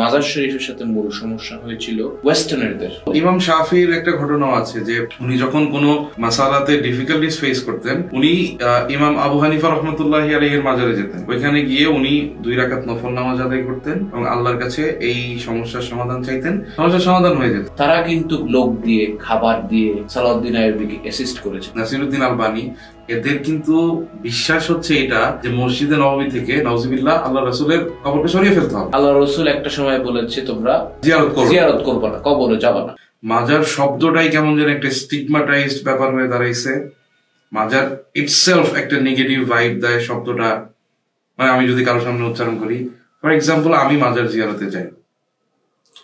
মাজার শরীফের সাথে মূল সমস্যা হয়েছিল ওয়েস্টার্নারদের। ইমাম শাফির একটা ঘটনা আছে যে উনি যখন কোনো মাসালাতে ডিফিকাল্টিস ফেস করতেন উনি ইমাম আবু হানিফা রহমতুল্লাহ আলহের মাজারে যেতেন। ওইখানে গিয়ে উনি দুই রাকাত নফল নামাজ আদায় করতেন এবং আল্লাহর কাছে এই সমস্যার সমাধান চাইতেন সমস্যার সমাধান হয়ে যেত। তারা কিন্তু লোক দিয়ে খাবার দিয়ে সালাউদ্দিন আইয়ুবিকে অ্যাসিস্ট করেছে। নাসিরুদ্দিন আলবানি এদের কিন্তু বিশ্বাস হচ্ছে এটা যে মসজিদে নবমী থেকে নওজিবিল্লাহ আল্লাহ রসুলের কবরকে সরিয়ে ফেলতে হবে। আল্লাহ রসুল একটা সময় বলেছে তোমরা জিয়ারত করবে জিয়ারত করব না কবরে যাবা না। মাজার শব্দটাই কেমন যেন একটা স্টিগমাটাইজড ব্যাপার হয়ে দাঁড়াইছে। মাজার ইটসেলফ একটা নেগেটিভ ভাইব দেয় শব্দটা। মানে আমি যদি কারোর সামনে উচ্চারণ করি ফর এক্সাম্পল আমি মাজার জিয়ারতে যাই।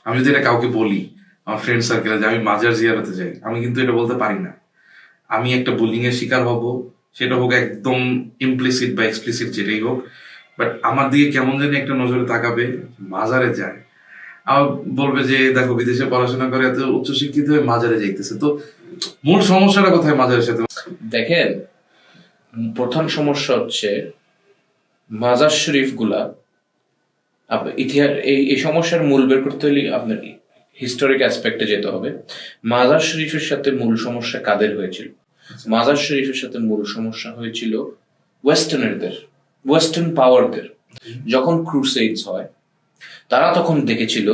আমি যদি এটা কাউকে বলি আমার ফ্রেন্ড সার্কেলে যে আমি মাজার জিয়ারতে যাই আমি কিন্তু এটা বলতে পারি না। আমি একটা বুলিং এর শিকার হব সেটা হোক একদম ইমপ্লিসিট বা এক্সপ্লিসিট যেটাই হোক। বাট আমার দিকে কেমন জানি একটা নজরে তাকাবে মাজারে যায়। আবার বলবে যে দেখো বিদেশে পড়াশোনা করে এত উচ্চশিক্ষিত হয়ে মাজারে যাইতেছে। তো মূল সমস্যাটা কোথায় মাজারের সাথে? দেখেন প্রধান সমস্যা হচ্ছে মাজার শরীফগুলা ইতিহাস এই এই সমস্যার মূল বের করতে হলে আপনার হিস্টোরিক অ্যাসপেক্টে যেতে হবে। মাজার শরীফের সাথে মূল সমস্যা কাদের হয়েছিল? মাজার শরীফের সাথে মূল সমস্যা হয়েছিল ওয়েস্টার্নারদের ওয়েস্টার্ন পাওয়ারদের যখন ক্রুসেডস হয় তারা তখন দেখেছিল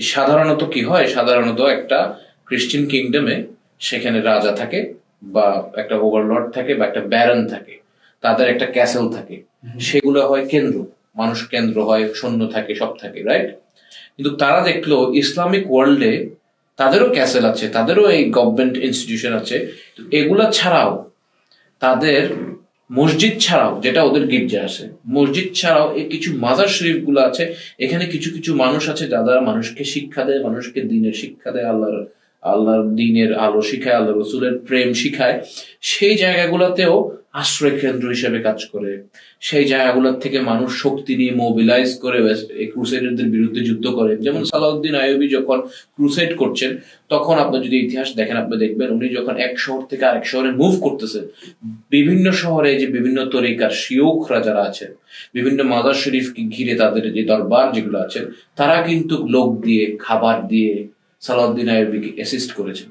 সাধারণত কি হয়? সাধারণত একটা খ্রিস্টান কিংডমে সেখানে রাজা থাকে বা একটা ওভারলর্ড থাকে বা একটা ব্যারন থাকে। তাদের একটা ক্যাসেল থাকে। সেগুলো হয় কেন্দ্র। মানুষ কেন্দ্র হয় সৈন্য থাকে সব থাকে রাইট কিন্তু তারা দেখল ইসলামিক ওয়ার্ল্ডে তাদেরও ক্যাসেল আছে তাদেরও এই গভর্নমেন্ট ইনস্টিটিউশন আছে। এগুলা ছাড়াও তাদের মসজিদ ছাড়াও, যেটা ওদের গির্জা আছে, মসজিদ ছাড়াও এই কিছু মাজার শরীফগুলো আছে। এখানে কিছু কিছু মানুষ আছে যারা মানুষকে শিক্ষা দেয়, মানুষকে দিনের শিক্ষা দেয়, আল্লাহর আল্লাহর দিনের আলো শিখায় আল্লাহ রসুলের প্রেম শিখায়। সেই জায়গাগুলোতেও আশ্রয় কেন্দ্র হিসেবে কাজ করে। সেই জায়গাগুলোর থেকে মানুষ শক্তি নিয়ে মোবিলাইজ করে ক্রুসেডারদের বিরুদ্ধে যুদ্ধ করে। যেমন সালাউদ্দিন আইয়ুবী যখন ক্রুসেড করছেন তখন আপনি যদি ইতিহাস দেখেন আপনি দেখবেন উনি যখন এক শহর থেকে আরেক শহরে মুভ করতেছেন বিভিন্ন শহরে যে বিভিন্ন তরিকার শিয়ুখরা যারা আছেন বিভিন্ন মাদার শরীফকে ঘিরে তাদের যে দরবার যেগুলো আছে তারা কিন্তু লোক দিয়ে খাবার দিয়ে সালাউদ্দিন আইয়ুবীকে অ্যাসিস্ট করেছেন।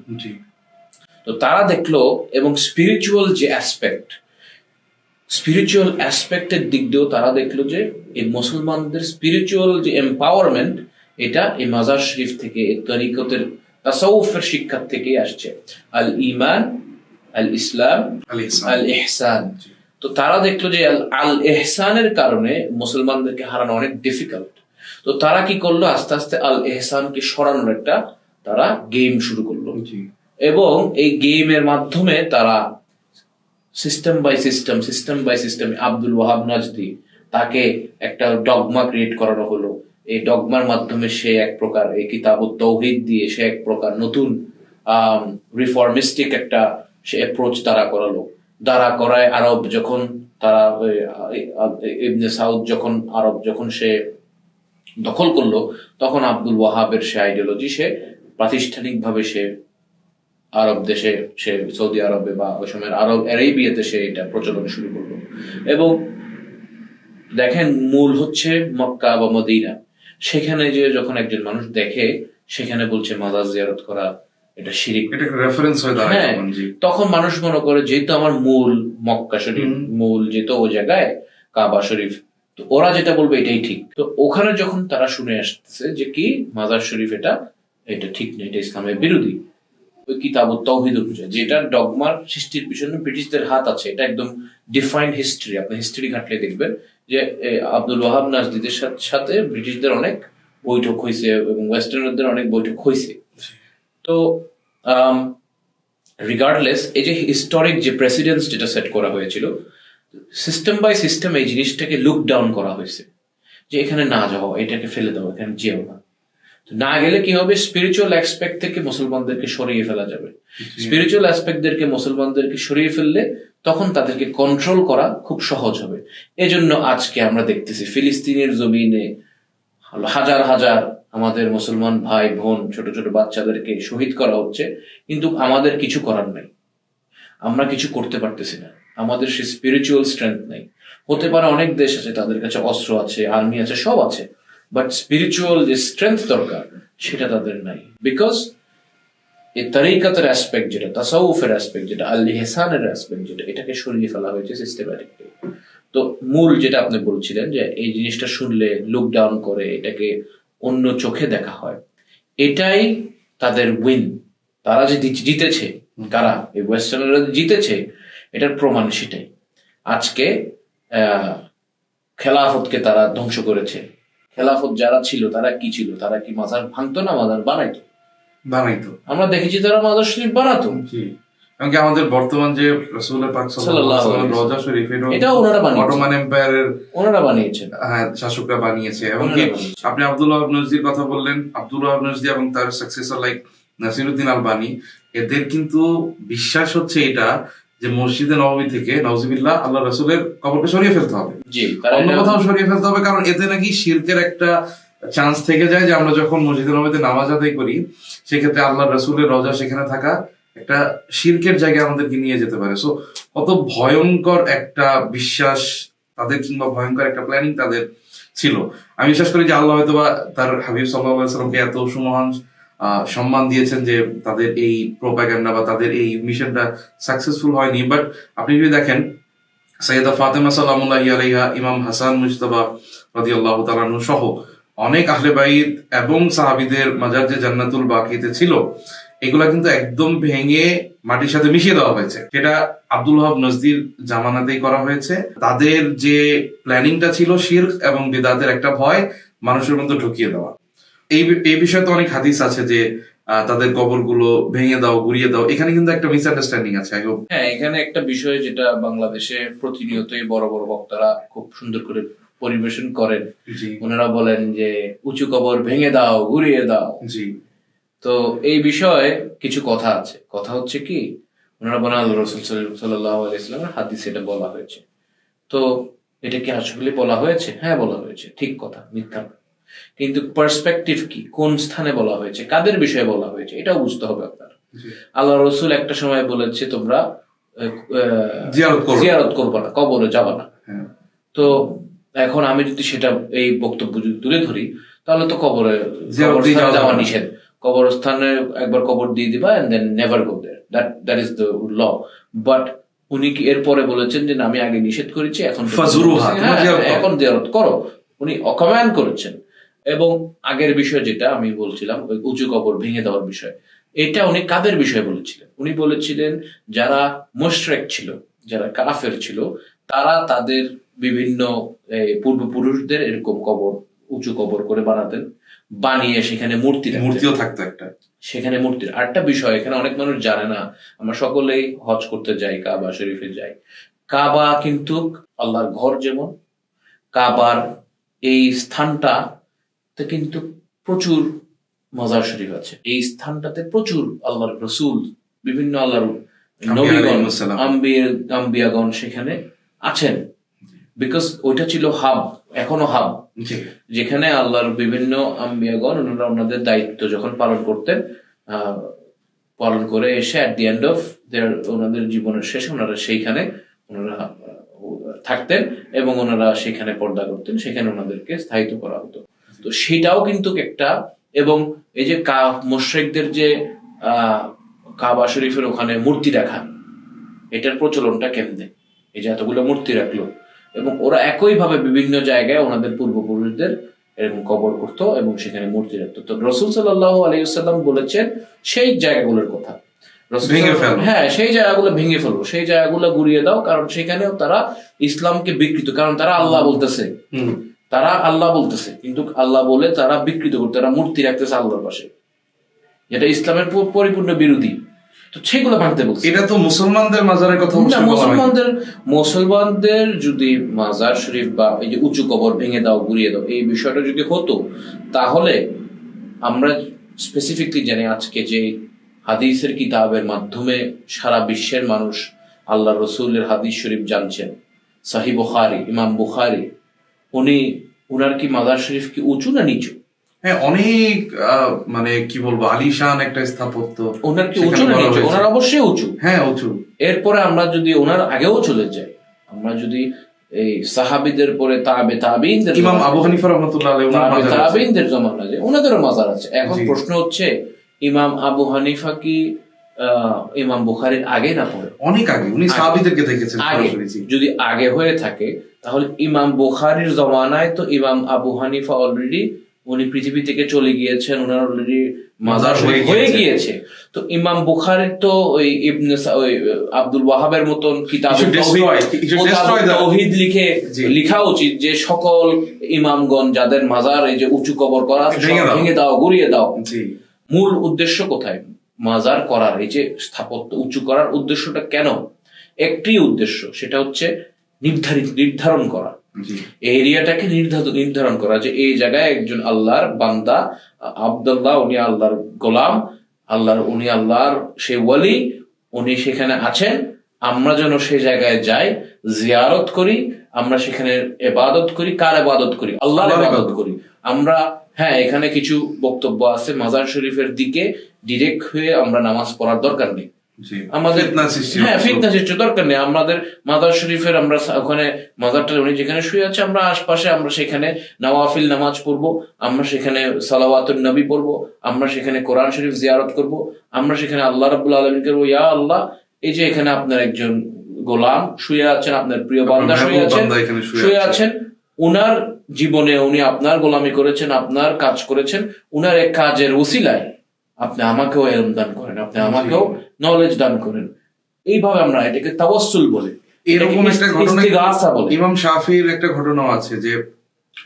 তো তারা দেখল এবং স্পিরিচুয়াল যে অ্যাসপেক্ট স্পিরিচুয়াল অ্যাসপেক্টের দিক দিয়েও তারা দেখল যে এই মুসলমানদের স্পিরিচুয়াল যে এম্পাওয়ারমেন্ট এটা এই মাজার শরীফ থেকে তরিকতের তাসাউফের শিক্ষার থেকে আসছে। আল ইমান আল ইসলাম আলী ইহসান। তো তারা দেখল যে আল- আল এহসানের কারণে মুসলমানদেরকে হারানো অনেক ডিফিকাল্ট তো তারা কি করল? আস্তে আস্তে আল এহসানকে সরানোর একটা তারা গেম শুরু করল। এবং এই গেমের মাধ্যমে তারা system by system system by system Abdul Wahab Najdi তাকে একটা ডগমা ক্রিয়েট করানো হলো। এই ডগমার মাধ্যমে সে এক প্রকার, এই কিতাব তৌহিদ দিয়ে সে এক প্রকার নতুন রিফর্মিস্টিক একটা সে অ্যাপ্রোচ তারা করালো। দ্বারা করায় আরব যখন তারা ইবনে সাউদ যখন, আরব যখন সে দখল করল, তখন আব্দুল ওয়াহাবের সে আইডিওলজি সে প্রাতিষ্ঠানিকভাবে সে আরব দেশে সে সৌদি আরবে বা ওই সময়ের আরব অ্যারেবিয়াতে সে এটা প্রচলন শুরু করল। এবং দেখেন মূল হচ্ছে মক্কা বা মদিনা। সেখানে যে যখন একজন মানুষ দেখে সেখানে বলছে মাজার জিয়ারত করা এটা শিরিক। এটা রেফারেন্স হয়ে দাঁড়ায় হ্যাঁ। তখন মানুষ মনে করে যেহেতু আমার মূল মক্কা শরীফ মূল যেহেতু ও জায়গায় কাবা শরীফ তো ওরা যেটা বলবে এটাই ঠিক। তো ওখানে যখন তারা শুনে আসতেছে যে কি মাজার শরীফ এটা এটা ঠিক না এটা ইসলামের বিরোধী ওই কিতাব তৌহিদ বুঝে যেটা ডগমার সৃষ্টির পিছনে ব্রিটিশদের হাত আছে। এটা একদম ডিফাইন্ড হিস্ট্রি আপনি হিস্ট্রি ঘাটলে দেখবেন যে আব্দুল ওয়াহাব নাজদিদের সাথে ব্রিটিশদের অনেক বৈঠক হয়েছে এবং ওয়েস্টার্নারদের অনেক বৈঠক হয়েছে তো রিগার্ডলেস এই যে হিস্টোরিক যে প্রেসিডেন্স যেটা সেট করা হয়েছিল সিস্টেম বাই সিস্টেম এই জিনিসটাকে লুক ডাউন করা হয়েছে। যে এখানে না যাও, এটাকে ফেলে দাও, এখানে যেও না। না গেলে কি হবে? স্পিরিচুয়াল অ্যাসপেক্ট থেকে মুসলমানদেরকে সরিয়ে ফেলা যাবে। স্পিরিচুয়াল অ্যাসপেক্টদেরকে মুসলমানদেরকে সরিয়ে ফেললে তখন তাদেরকে কন্ট্রোল করা খুব সহজ হবে। এজন্য আজকে আমরা দেখতেছি ফিলিস্তিনের জমিনে হাজার হাজার আমাদের মুসলমান ভাই বোন ছোট ছোট বাচ্চাদেরকে শহীদ করা হচ্ছে কিন্তু আমাদের কিছু করার নাই। আমরা কিছু করতে পারতেছি না। আমাদের সে স্পিরিচুয়াল স্ট্রেংথ নেই। হতে পারে অনেক দেশ আছে তাদের কাছে অস্ত্র আছে আর্মি আছে সব আছে। বাট স্পিরিচুয়াল যে স্ট্রেংথ দরকার, সেটা তাদের নাই। বিকজ এই তারিকাতের অ্যাসপেক্ট যেটা, তাসাউফের অ্যাসপেক্ট যেটা আল হেসানের অ্যাসপেক্ট যেটা, এটাকে সরিয়ে ফেলা হয়েছে সিস্টেম্যাটিকলি তো মূল যেটা আপনি বলছিলেন যে, এই জিনিসটা শুনলে লুক ডাউন করে, এটাকে অন্য চোখে দেখা হয়, এটাই তাদের উইন তারা যে জিতেছে, কারা? এই ওয়েস্টার্নরা জিতেছে, এটার প্রমাণ সেটাই। আজকে খেলাফতকে তারা ধ্বংস করেছে। খেলাফত যারা ছিল তারা কি ছিল? তারা কি মাজার ভাঙতো না মাজার বানাইতো? বানাইতো। আমরা দেখেছি তারা মাজার শরীফ বানাতো। এমনকি আমাদের বর্তমান যে রসুলের পাক রওজা শরীফ এটাও ওনারা বানিয়েছে। অটোমান এম্পায়ারের ওনারা বানিয়েছেন। হ্যাঁ শাসকরা বানিয়েছে। ওনারা আপনি আব্দুল্লাহ আব কথা বললেন আব্দুল্লাহ আব এবং তার সাকসেসর লাইক নাসিরুদ্দিন আলবানি। এদের কিন্তু বিশ্বাস হচ্ছে এটা যে মসজিদে নবমী থেকে নওজিবিল্লাহ আল্লাহ রসুলের কবরকে সরিয়ে ফেলতে হবে। অন্য কোথাও সরিয়ে ফেলতে হবে কারণ এতে নাকি শিরকের একটা চান্স থেকে যায় যে আমরা যখন মসজিদে নবীতে নামাজ আদায় করি সেক্ষেত্রে আল্লাহ রসুলের রজা সেখানে থাকা একটা শিরকের জায়গায় আমাদেরকে নিয়ে যেতে পারে। সো কত ভয়ঙ্কর একটা বিশ্বাস তাদের কিংবা ভয়ঙ্কর একটা প্ল্যানিং তাদের ছিল। আমি বিশ্বাস করি যে আল্লাহ হয়তো বা তার হাবিব সাল্লাহ সাল্লামকে এত সুমহান সম্মান দিয়েছেন যে তাদের এই প্রোপাগ্যান্ডা বা তাদের এই মিশনটা সাকসেসফুল হয়নি। বাট আপনি যদি দেখেন সৈয়দা ফাতেমা সাল্লামুল্লাহি আলাইহা, ইমাম হাসান মুজতবা রাদিয়াল্লাহু তাআলা আনহু সহ অনেক আহলে বাইত এবং সাহাবীদের মাজার যে জান্নাতুল বাকিতে ছিল, এগুলা কিন্তু একদম ভেঙে মাটির সাথে মিশিয়ে দেওয়া হয়েছে। সেটা আব্দুল হাব নজদির জামানাতেই করা হয়েছে। তাদের যে প্ল্যানিংটা ছিল শির এবং বেদাতের একটা ভয় মানুষের মধ্যে ঢুকিয়ে দেওয়া। এই এই বিষয়ে তো অনেক হাদিস আছে যে তাদের কবরগুলো ভেঙে দাও গুড়িয়ে দাও। এখানে কিন্তু একটা মিসআন্ডারস্ট্যান্ডিং আছে আই হ্যাঁ এখানে একটা বিষয় যেটা বাংলাদেশে প্রতিনিয়তই বড় বড় বক্তারা খুব সুন্দর করে পরিবেশন করেন। ওনারা বলেন যে উঁচু কবর ভেঙে দাও ঘুরিয়ে দাও। জি। তো এই বিষয়ে কিছু কথা আছে। কথা হচ্ছে কি ওনারা বলেন আল্লাহ রসুল সাল্লাহ আলাইসলামের হাদিস এটা বলা হয়েছে। তো এটা কি আসলে বলা হয়েছে? হ্যাঁ বলা হয়েছে। ঠিক কথা মিথ্যা। কিন্তু পার্সপেক্টিভ কি? কোন স্থানে বলা হয়েছে? কাদের বিষয়ে বলা হয়েছে? এটাও বুঝতে হবে আপনার। আল্লাহ রসুল একটা সময় বলেছে তোমরা জিয়ারত করো। জিয়ারত করবা না কবরে যাবা না। হ্যাঁ। তো এখন আমি যদি সেটা এই বক্তব্য যদি তুলে ধরি তাহলে তো কবরে যাওয়া। নিষেধ। কবরস্থানে একবার কবর দিয়ে দিবা and then never go there that that is the law but উনি কি এরপরে বলেছেন যে আমি আগে নিষেধ করেছি এখন হ্যাঁ। এখন জিয়ারত করো। উনি অকমায়ন করেছেন। এবং আগের বিষয় যেটা আমি বলছিলাম ওই উঁচু কবর ভেঙে দেওয়ার বিষয় এটা উনি কাদের বিষয়ে বলেছিলেন? উনি বলেছিলেন যারা মোশরেক ছিল যারা কাফের ছিল তারা তাদের বিভিন্ন পূর্বপুরুষদের এরকম কবর উঁচু কবর করে বানাতেন বানিয়ে সেখানে মূর্তি মূর্তিও থাকতো একটা। সেখানে মূর্তির আরেকটা বিষয় এখানে অনেক মানুষ জানে না আমরা সকলেই হজ করতে যাই কাবা শরীফে যাই। কাবা কিন্তু আল্লাহর ঘর যেমন কাবার এই স্থানটা কিন্তু প্রচুর মাজার শরীফ আছে। এই স্থানটাতে প্রচুর আল্লাহর রসুল বিভিন্ন আল্লাহর নবীগণ আম্বিয়াগণ সেখানে আছেন। বিকজ ওইটা ছিল হাব এখনও হাব। যেখানে আল্লাহর বিভিন্ন আম্বিয়াগণ ওনারা ওনাদের দায়িত্ব যখন পালন করতেন আহ, পালন করে এসে at the end of their ওনাদের জীবনের শেষে ওনারা সেইখানে ওনারা থাকতেন এবং ওনারা সেখানে পর্দা করতেন সেখানে ওনাদেরকে স্থায়িত্ব করা হতো। তো সেটাও কিন্তু একটা এবং এই যে কা মোশরেকদের যে আহ, কাবা শরীফের ওখানে মূর্তি রাখা এটার প্রচলনটা কেমনে? এই যে এতগুলো মূর্তি রাখল এবং ওরা একইভাবে বিভিন্ন জায়গায় ওনাদের পূর্বপুরুষদের এরকম কবর করতো এবং সেখানে মূর্তি রাখতো। তো রসুল সাল্লাহ আলাইসাল্লাম বলেছেন সেই জায়গাগুলোর কথা। হ্যাঁ সেই জায়গাগুলো ভেঙে ফেলব সেই জায়গাগুলো গুড়িয়ে দাও কারণ সেখানেও তারা ইসলামকে বিকৃত কারণ তারা আল্লাহ বলতেছে। তারা আল্লাহ বলতেছে কিন্তু আল্লাহ বলে তারা বিকৃত করতে তারা মূর্তি রাখতেছে আল্লাহর পাশে। যেটা ইসলামের পরিপূর্ণ বিরোধী। তো সেগুলো ভাঙতে বলছে। এটা তো মুসলমানদের মাজারের কথা। মুসলমানদের মুসলমানদের যদি মাজার শরীফ বা এই যে উঁচু কবর ভেঙে দাও গুড়িয়ে দাও এই বিষয়টা যদি হতো তাহলে আমরা স্পেসিফিকলি জানি আজকে যে হাদিসের কিতাবের মাধ্যমে সারা বিশ্বের মানুষ আল্লাহ রসুলের হাদিস শরীফ জানছেন। সাহি বুখারি ইমাম বুখারি। উনি উনার কি মাদার শরীফ কি উঁচু না নিচু? হ্যাঁ অনেক মানে কি বলব আলিশান একটা স্থাপত্য ওনার কি উঁচু না নিচু? ওনার অবশ্যই উঁচু। হ্যাঁ উঁচু। এরপরে আমরা যদি ওনার আগেও চলে যাই আমরা যদি এই সাহাবিদের পরে তাবে তাবিনদের ইমাম আবু হানিফা রহমতুল্লাহ আলাইহি ওনার মাজার আছে। তাবিনদের জমানা যে ওনাদেরও মাজার আছে। এখন প্রশ্ন হচ্ছে ইমাম আবু হানিফা কি ইমাম বুখারীর আগে না পরে অনেক আগে উনি সাহাবিদেরকে দেখেছেন আগে। যদি আগে হয়ে থাকে তাহলে ইমাম বুখারীর জমানায় তো ইমাম আবু হানিফা অলরেডি উনি পৃথিবী থেকে চলে গিয়েছেন ওনার অলরেডি মাজার হয়ে গিয়েছে। তো ইমাম বুখারীর তো ওই ইবনে ওই আব্দুল ওয়াহাবের মতন কিতাব তৌহিদ লিখে লিখা উচিত যে সকল ইমামগণ যাদের মাজার এই যে উঁচু কবর করা ভেঙে দাও। ভেঙে দাও মূল উদ্দেশ্য কোথায়? মাজার করার এই যে স্থাপত্য উঁচু করার উদ্দেশ্যটা কেন? একটি উদ্দেশ্য সেটা হচ্ছে নির্ধারিত নির্ধারণ করা। এই এরিয়াটাকে নির্ধারণ করা যে এই জায়গায় একজন আল্লাহর বান্দা আব্দুল্লাহ উনি আল্লাহর গোলাম আল্লাহর উনি আল্লাহর সে ওয়ালি উনি সেখানে আছেন। আমরা যেন সেই জায়গায় যাই জিয়ারত করি আমরা সেখানে এবাদত করি। কার এবাদত করি? আল্লাহর আল্লাহর এবাদত। করি। আমরা হ্যাঁ এখানে কিছু বক্তব্য আছে মাজার শরীফের দিকে ডিরেক্ট হয়ে আমরা নামাজ পড়ার দরকার নেই। আমাদের হ্যাঁ। ফিতনা সৃষ্টি দরকার নেই। আমাদের মাদার শরীফের আমরা ওখানে মাদারটা উনি যেখানে শুয়ে আছে আমরা আশপাশে আমরা সেখানে নওয়াফিল নামাজ পড়ব আমরা সেখানে সালাওয়াতুন নবী পড়ব আমরা সেখানে কোরআন শরীফ জিয়ারত করব আমরা সেখানে আল্লাহ রাব্বুল আলামিনকে বলব ইয়া আল্লাহ এই যে এখানে আপনার একজন গোলাম শুয়ে আছেন আপনার প্রিয় বান্দা শুয়ে আছেন শুয়ে আছেন উনার জীবনে উনি আপনার গোলামি করেছেন আপনার কাজ করেছেন উনার এক কাজের ওসিলায় আপনি আমাকেও এলম দান করেন আপনি আমাকেও নলেজ দান করেন। এইভাবে আমরা এটাকে তাওয়াসসুল বলি। এরকম একটা ঘটনা ইমাম শাফির একটা ঘটনাও আছে যে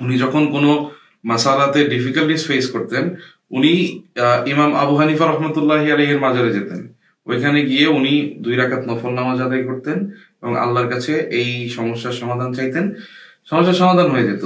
উনি যখন কোনো মাসালাতে ডিফিকাল্টিস ফেস করতেন উনি ইমাম আবু হানিফা রহমতুল্লাহ আলহের মাজারে যেতেন। ওইখানে গিয়ে উনি দুই রাকাত নফল নামাজ আদায় করতেন এবং আল্লাহর কাছে এই সমস্যার সমাধান চাইতেন। সমস্যার সমাধান হয়ে যেত।